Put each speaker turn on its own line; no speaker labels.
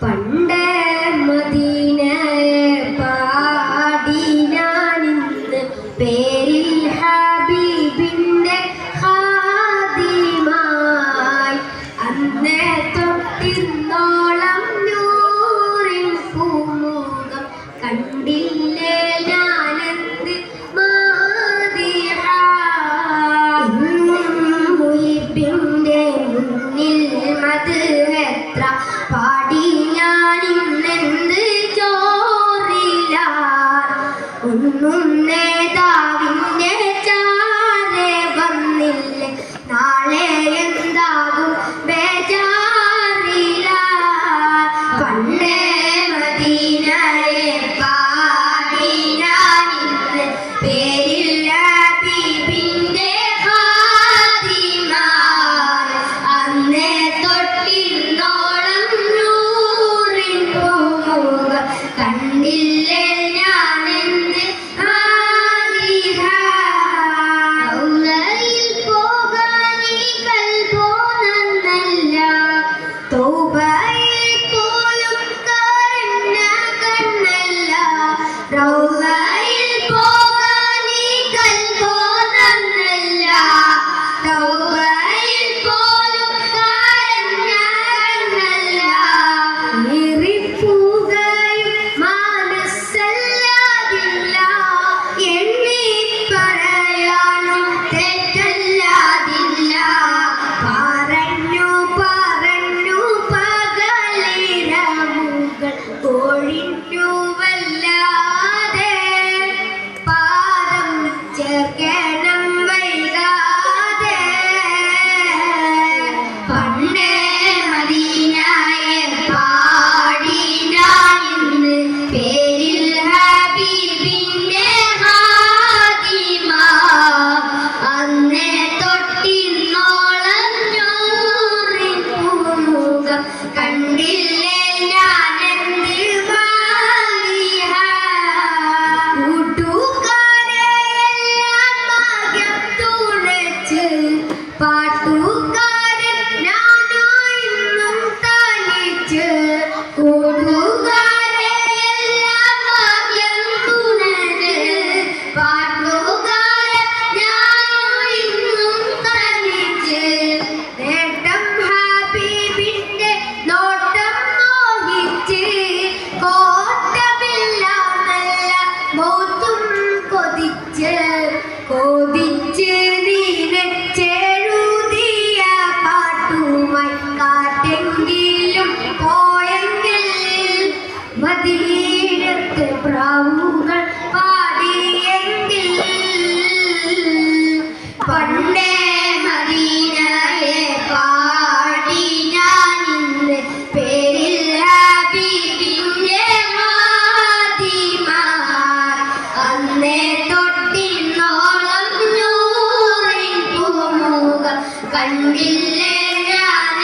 പണ്ട് പാടി പേരിൽ ഹബീബിന്റെ തൊട്ടിന്നോളം നൂറിൽ പൂമുഖം കണ്ടില്ലേ Kalau പാവുകൾ പാടിയെങ്കിൽ പണ്ടേ മദീനയെ പാടി ഞാൻ ഇന്ന് പേരിൽ ഹബീബിന്റെ മാതിമ അന്നേ തൊട്ടിന്നോളം നൂറിൻ പൂമുഖ കണ്ടില്ലേ ഞാൻ